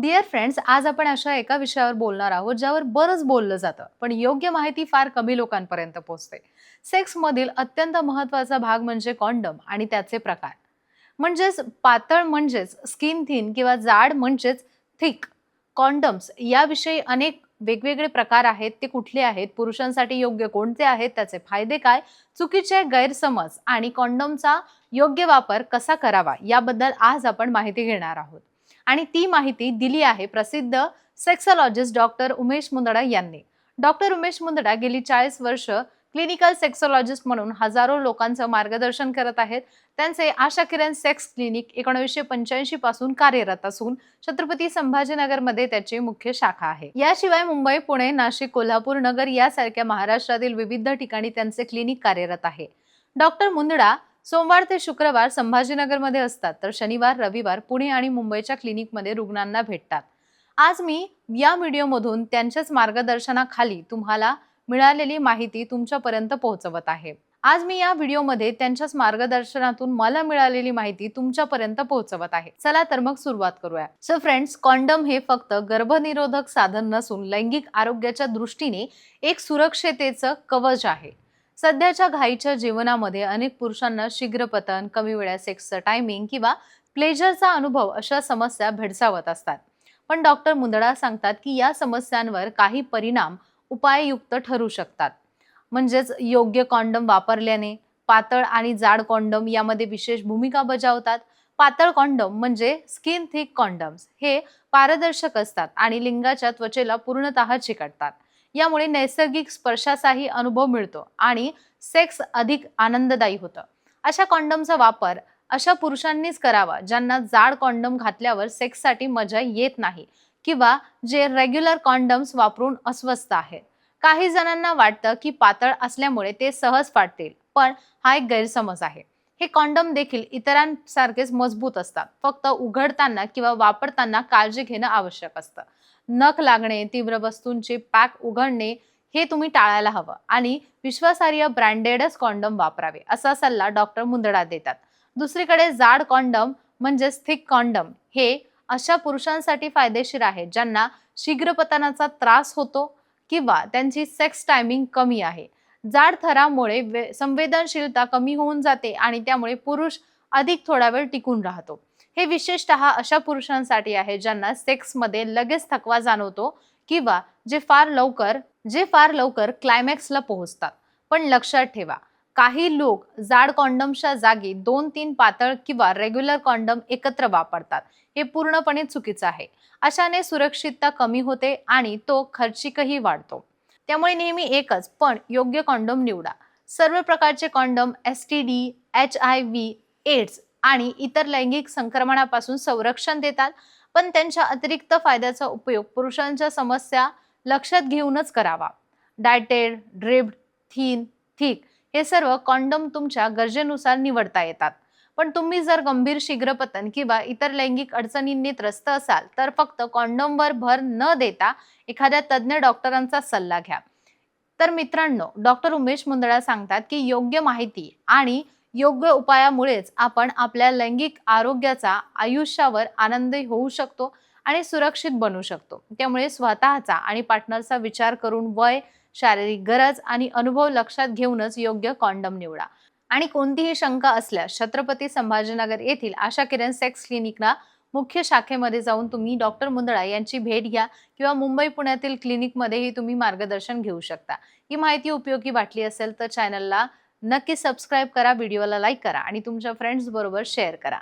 Dear friends आज आपण अशा एका विषयावर बोलणार आहोत ज्यावर बरंच बोललं जातं पण योग्य माहिती फार कमी लोकांपर्यंत पोहोचते. सेक्समधील अत्यंत महत्त्वाचा भाग म्हणजे कॉन्डम आणि त्याचे प्रकार. म्हणजेच पातळ म्हणजेच स्किन थिन किंवा जाड म्हणजेच थिक कॉन्डम्स याविषयी अनेक वेगवेगळे प्रकार आहेत ते कुठले आहेत पुरुषांसाठी योग्य कोणते आहेत त्याचे फायदे काय चुकीचे गैरसमज आणि कॉन्डमचा योग्य वापर कसा करावा याबद्दल आज आपण माहिती घेणार आहोत. आणि ती माहिती दिली आहे प्रसिद्ध सेक्सॉलॉजिस्ट डॉक्टर उमेश मुंदडा यांनी. डॉक्टर उमेश मुंदडा गेली चाळीस वर्ष क्लिनिकल सेक्सॉलॉजिस्ट म्हणून हजारो लोकांचं मार्गदर्शन करत आहेत. त्यांचे आशा किरण सेक्स क्लिनिक एकोणीसशे पंच्याऐंशी पासून कार्यरत असून छत्रपती संभाजीनगरमध्ये त्याची मुख्य शाखा आहे. याशिवाय मुंबई पुणे नाशिक कोल्हापूर नगर यासारख्या महाराष्ट्रातील विविध ठिकाणी त्यांचे क्लिनिक कार्यरत आहे. डॉक्टर मुंदडा सोमवार ते शुक्रवार संभाजीनगरमध्ये असतात तर शनिवार रविवार पुणे आणि मुंबईच्या क्लिनिकमध्ये रुग्णांना भेटतात. आज मी या व्हिडिओमधून त्यांच्याच मार्गदर्शनाखाली तुम्हाला मिळालेली माहिती तुमच्यापर्यंत पोहोचवत आहे. आज मी या व्हिडिओमध्ये त्यांच्याच मार्गदर्शनातून मला मिळालेली माहिती तुमच्यापर्यंत पोहोचवत आहे. चला तर मग सुरुवात करूया. सो फ्रेंड्स कॉन्डम हे फक्त गर्भनिरोधक साधन नसून लैंगिक आरोग्याच्या दृष्टीने एक सुरक्षतेचं कवच आहे. सध्याच्या घाईच्या जीवनामध्ये अनेक पुरुषांना शीघ्रपतन कमी वेळा सेक्सचं टायमिंग किंवा प्लेजरचा अनुभव अशा समस्या भेडसावत असतात. पण डॉक्टर मुंदडा सांगतात की या समस्यांवर काही परिणाम उपाययुक्त ठरू शकतात. म्हणजेच योग्य कॉन्डम वापरल्याने पातळ आणि जाड कॉन्डम यामध्ये विशेष भूमिका बजावतात. पातळ कॉन्डम म्हणजे स्किन थिक कॉन्डम्स हे पारदर्शक असतात आणि लिंगाच्या त्वचेला पूर्णतः चिकटतात. यामुळे नैसर्गिक स्पर्शाचाही अनुभव मिळतो आणि सेक्स अधिक आनंददायी होतं. अशा कॉन्डमचा वापर अशा पुरुषांनीच करावा ज्यांना जाड कॉन्डम घातल्यावर सेक्ससाठी मजा येत नाही किंवा जे रेग्युलर कॉन्डम्स वापरून अस्वस्थ आहेत. काही जणांना वाटतं की पातळ असल्यामुळे ते सहज फाटतील पण हा एक गैरसमज आहे. हे कॉन्डम देखील इतरांसारखेच मजबूत असतात. फक्त उघडताना किंवा वापरताना काळजी घेणं आवश्यक असतं. नख लागणे तीव्र वस्तूंचे पॅक उघडणे हे तुम्ही टाळायला हवं आणि विश्वासार्ह ब्रँडेडच कॉन्डम वापरावे असा सल्ला डॉक्टर मुंदडा देतात. दुसरीकडे जाड कॉन्डम म्हणजेच थिक कॉन्डम हे अशा पुरुषांसाठी फायदेशीर आहे ज्यांना शीघ्रपतनाचा त्रास होतो किंवा त्यांची सेक्स टायमिंग कमी आहे. जाड थरामुळे संवेदनशीलता कमी होऊन जाते आणि त्यामुळे पुरुष अधिक थोडा वेळ टिकून राहतो. हे विशेषतः अशा पुरुषांसाठी आहे ज्यांना सेक्समध्ये लगेच थकवा जाणवतो किंवा जे फार लवकर जे फार लवकर क्लायमॅक्सला पोहोचतात. पण लक्षात ठेवा काही लोक जाड कॉन्डमच्या जागी दोन तीन पातळ किंवा रेग्युलर कॉन्डम एकत्र वापरतात. हे पूर्णपणे चुकीचं आहे. अशाने सुरक्षितता कमी होते आणि तो खर्चिकही वाढतो. त्यामुळे नेहमी एकच पण योग्य कॉन्डोम निवडा. सर्व प्रकारचे condom S T D H I V AIDS आणि इतर लैंगिक संक्रमणापासून संरक्षण देतात पण त्यांच्या अतिरिक्त फायद्याचा उपयोग पुरुषांच्या समस्या लक्षात घेऊनच करावा. डायटेड ड्रिप्ड थीन थिक हे सर्व कॉन्डम तुमच्या गरजेनुसार निवडता येतात. पण तुम्ही जर गंभीर शीघ्रपतन किंवा इतर लैंगिक अडचणींनी त्रस्त असाल तर फक्त कॉन्डमवर भर न देता एखाद्या तज्ज्ञ डॉक्टरांचा सल्ला घ्या. तर मित्रांनो डॉक्टर उमेश मुंदळा सांगतात की योग्य माहिती आणि योग्य उपायामुळेच आपण आपल्या लैंगिक आरोग्याचा आयुष्यावर आनंदी होऊ शकतो आणि सुरक्षित बनू शकतो. त्यामुळे स्वतःचा आणि पार्टनरचा विचार करून वय शारीरिक गरज आणि अनुभव लक्षात घेऊनच योग्य कॉन्डम निवडा. आणि कोणतीही शंका असल्यास छत्रपती संभाजीनगर येथील आशा किरण सेक्स क्लिनिकला मुख्य शाखेमध्ये जाऊन तुम्ही डॉक्टर मुंदळा यांची भेट घ्या किंवा मुंबई पुण्यातील क्लिनिकमध्येही तुम्ही मार्गदर्शन घेऊ शकता. ही माहिती उपयोगी वाटली असेल तर चॅनलला नक्की सबस्क्राईब करा व्हिडिओला लाईक करा आणि तुमच्या फ्रेंड्सबरोबर शेअर करा.